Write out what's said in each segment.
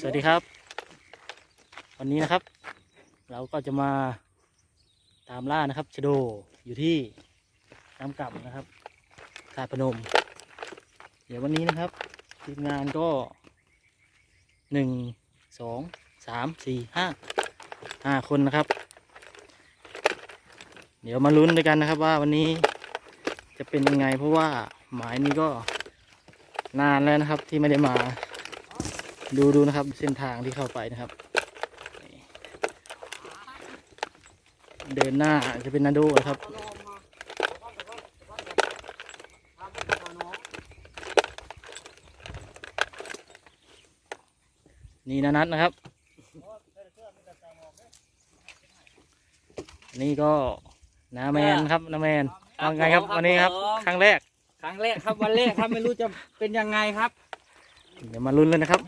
สวัสดีครับ วันนี้นะครับ เราก็จะมาตามล่านะครับชโดอยู่ที่น้ำกำนะครับทาพนม เดี๋ยววันนี้นะครับทีมงานก็หนึ่งสองสามสี่ห้าห้าคนนะครับ เดี๋ยวมาลุ้นด้วยกันนะครับว่าวันนี้จะเป็นยังไงเพราะว่าหมายนี้ก็นานแล้วนะครับที่ไม่ได้มา ดูดูนะครับเส้นทางที่เข้าไปนะครับนี่เดินหน้าจะเป็นนาโดนะครับนี่นานัทนะครับ นี่ก็นาแมนครับนาแมนครับว่าไงครับผมครับวันนี้ครับผมครั้งแรก ครั้งแรกครับวันแรกครับไม่รู้จะเป็นยังไงครับ เดี๋ยวมาลุ้นเลยนะครับ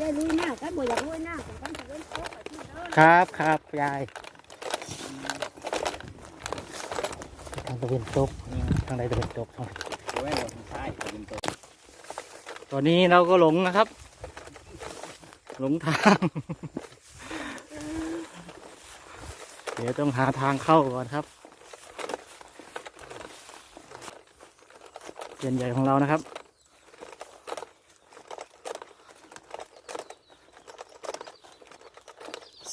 ยายลุยหน้ากันบ่อยากลุยหน้ากันกันจะเล่นโต๊ะกับที่เดินครับครับยายทางตะเวนตกทางใดตะเวนตกทางไว้ใช่เป็นตัวตอนนี้เราก็หลงนะครับ หลงทางเดี๋ยวต้องหาทางเข้าก่อนครับ เปลี่ยนใหญ่ของเรานะครับ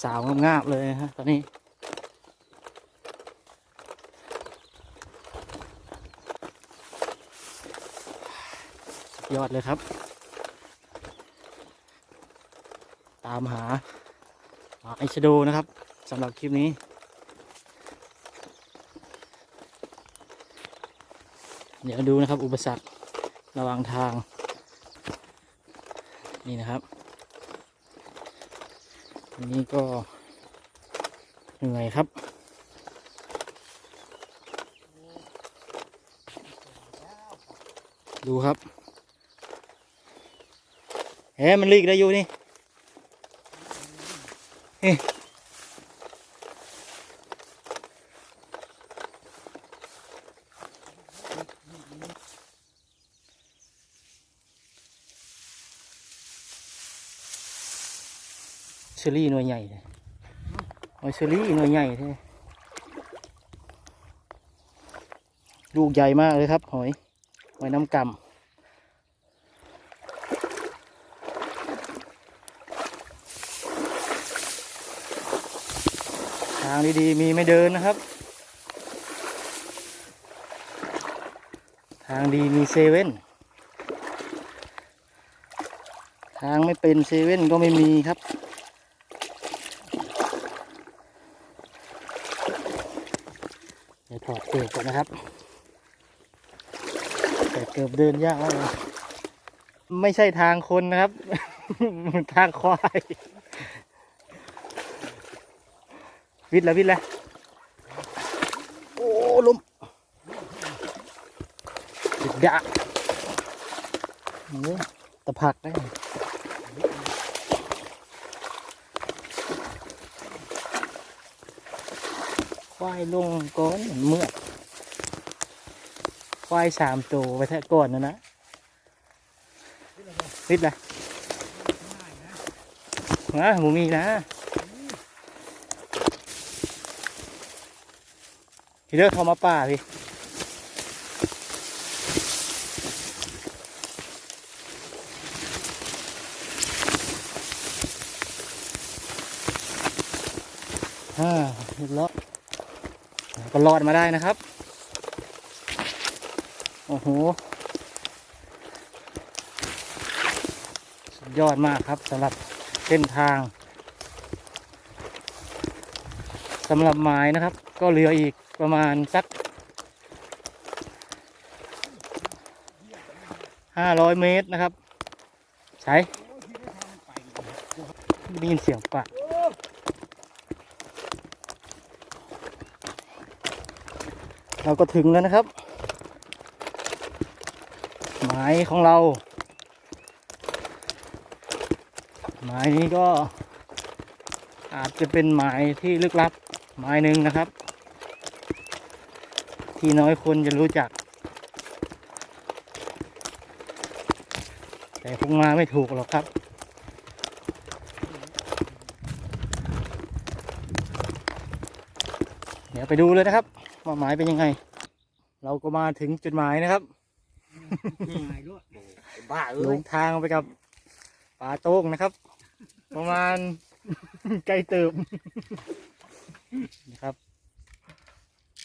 สาวงามๆเลยฮะตอนนี้ยอดเลยครับ ตามหาหาไอชโดนะครับสำหรับคลิปนี้ เดี๋ยวดูนะครับ อุปสรรคระหว่างทาง นี่นะครับอันนี้ก็เหนื่อยครับดูครับเฮ้มันลีกได้อยู่นี่เฮ้ เชอรี่หน่วยใหญ่เลยโอ้ยเชอรี่หน่วยใหญ่แท้ลูกใหญ่มากเลยครับ หอยหอยน้ำกำทางดีๆมีไม่เดินนะครับ ทางดีมีเซเว่น ทางไม่เป็นเซเว่นก็ไม่มีครับ เกือบก่อนนะครับ แต่เกือบเดินยากมากเลยไม่ใช่ทางคนนะครับ ทางควาย วิทย์แล้ววิทย์แล้วโอ้ลมดะตะผักได้ ควายลงก้อนเมื่อควายสามตัวไปแทะก่อนนะนะวิทย์แล้วนะหมูมีนะพี่เลิกเขามาป่าพี่ฮ่าเรียบร้อย ก็รอดมาได้นะครับ โอ้โห สุดยอดมากครับสำหรับเส้นทางสำหรับหมายนะครับ ก็เหลืออีกประมาณสักห้าร้อยเมตรนะครับ ใช้ได้ยินเสียงปะ เราก็ถึงแล้วนะครับ หมายของเรา หมายนี้ก็อาจจะเป็นหมายที่ลึกลับหมายหนึ่งนะครับ ที่น้อยคนจะรู้จัก แต่คงมาไม่ถูกหรอกครับเดี๋ยวไปดูเลยนะครับ ว่าหมายเป็นยังไง เราก็มาถึงจุดหมายนะครับบ้าเอ้ลยงทางไปกับป่าโต้งนะครับ ประมาณ ไกลเติมนะครับ